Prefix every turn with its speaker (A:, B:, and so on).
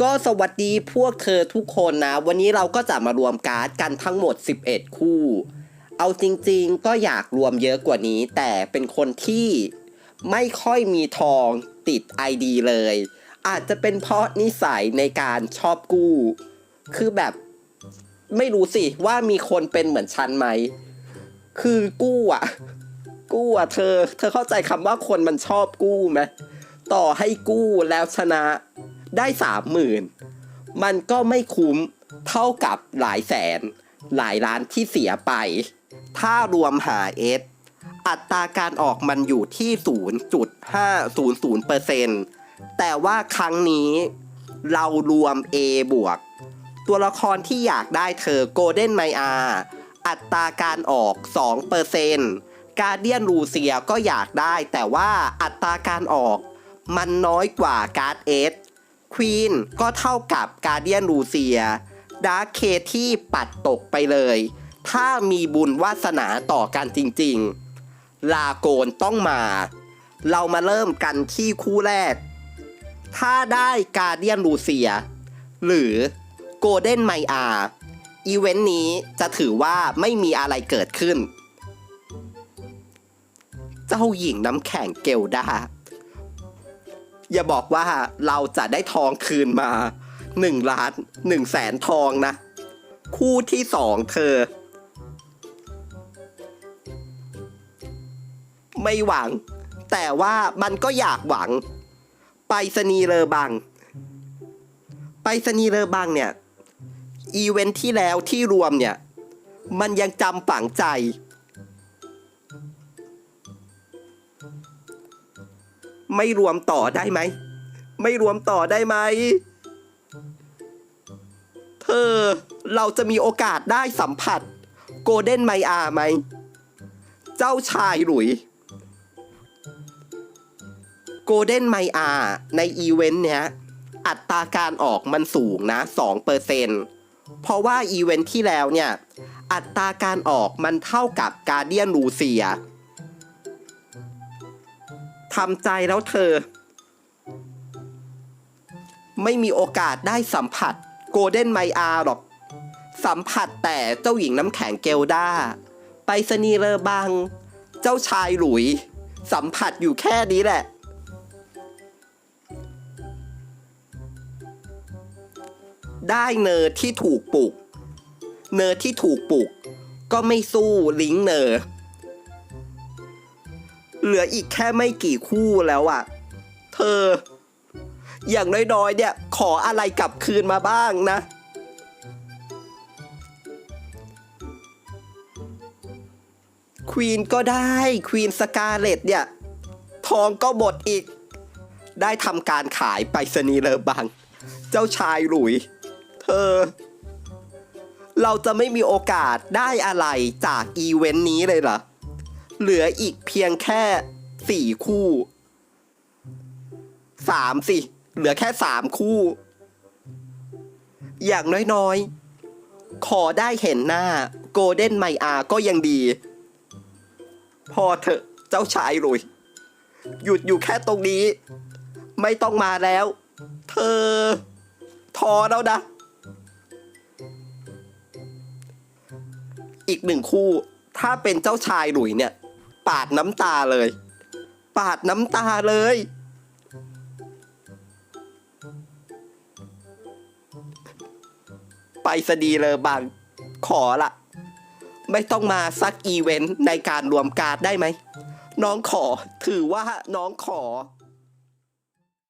A: ก็สวัสดีพวกเธอทุกคนนะ วันนี้เราก็จะมารวมการ์ดกันทั้งหมด 11 คู่ เอาจริงๆก็อยากรวมเยอะกว่านี้ แต่เป็นคนที่ไม่ค่อยมีทองติด ID เลย อาจจะเป็นเพราะนิสัยในการชอบกู้ คือแบบไม่รู้สิว่ามีคนเป็นเหมือนฉันไหม คือกู้อะ กู้อะเธอ เธอเข้าใจคำว่าคนมันชอบกู้ไหมต่อให้กู้แล้วชนะ ได้สามหมื่นมันก็ไม่คุ้มเท่ากับหลายแสน หลายล้านที่เสียไป ถ้ารวมหาเอสอัตราการออกมันอยู่ที่ 0.500%แต่ว่าครั้งนี้เรารวม A บวก ตัวละครที่อยากได้เธอโกลเด้นไมอาอัตราการออก 2%การเดียนรูเซียก็อยากได้ แต่ว่าอัตราการออกมันน้อยกว่าการ์ดเอส ควีนก็เท่ากับการเดียนรูเซียดาร์คเคที่ปัดตกไปเลย ถ้ามีบุญวาสนาต่อกันจริงๆ ลาโกนต้องมา เรามาเริ่มกันที่คู่แรก ถ้าได้การเดียนรูเซีย หรือโกลเด้นไมอาอีเวนต์นี้จะถือว่าไม่มีอะไรเกิดขึ้น เจ้าหญิงน้ำแข็งเกลดา อย่าบอกว่าเราจะได้ทองคืนมา1ล้าน1แสนทองนะ คู่ที่สองเธอ ไม่หวัง แต่ว่ามันก็อยากหวัง ไปสนีเลอบัง ไปสนีเลอบังเนี่ย อีเวนท์ที่แล้วที่รวมเนี่ย มันยังจำฝังใจ ไม่รวมต่อได้ไหม ไม่รวมต่อได้ไหม เธอ เราจะมีโอกาสได้สัมผัส โกลเด้นไมอาไหม เจ้าชายหลุย โกลเด้นไมอาในอีเวนต์เนี้ย อัตราการออกมันสูงนะ2%เปอร์เซ็นเพราะว่าอีเวนท์ที่แล้วเนี่ย อัตราการออกมันเท่ากับการเดียนรูเซีย ทำใจแล้วเธอ ไม่มีโอกาสได้สัมผัสโกลเด้นไมอาหรอก สัมผัสแต่เจ้าหญิงน้ำแข็งเกลดาไปสนีเลอบัง เจ้าชายหลุย สัมผัสอยู่แค่นี้แหละ ได้เนอร์ที่ถูกปลุก เนอร์ที่ถูกปลุก ก็ไม่สู้ลิงเนอร์ เหลืออีกแค่ไม่กี่คู่แล้วอะเธอ อย่างน้อยๆ เนี่ย ขออะไรกลับคืนมาบ้างนะ ควีนก็ได้ ควีนสกาเลตเนี่ย ทองก็หมดอีก ได้ทำการขายไปสนีเลอบัง เจ้าชายหลุย เธอ เราจะไม่มีโอกาสได้อะไรจากอีเวนต์นี้เลยเหรอ เหลืออีกเพียงแค่สี่คู่สามสิ เหลือแค่สามคู่ อย่างน้อยๆ ขอได้เห็นหน้าโกลเด้นไมอาก็ยังดี พอเถอะเจ้าชายหลุย หยุดอยู่แค่ตรงนี้ ไม่ต้องมาแล้ว เธอ ทอแล้วนะ อีกหนึ่งคู่ ถ้าเป็นเจ้าชายหลุยเนี่ย ปาดน้ำตาเลย ปาดน้ำตาเลย ไปสดีเลยบางขอละไม่ต้องมาซักอีเวนต์ในการรวมการได้ไหม น้องขอถือว่าน้องขอ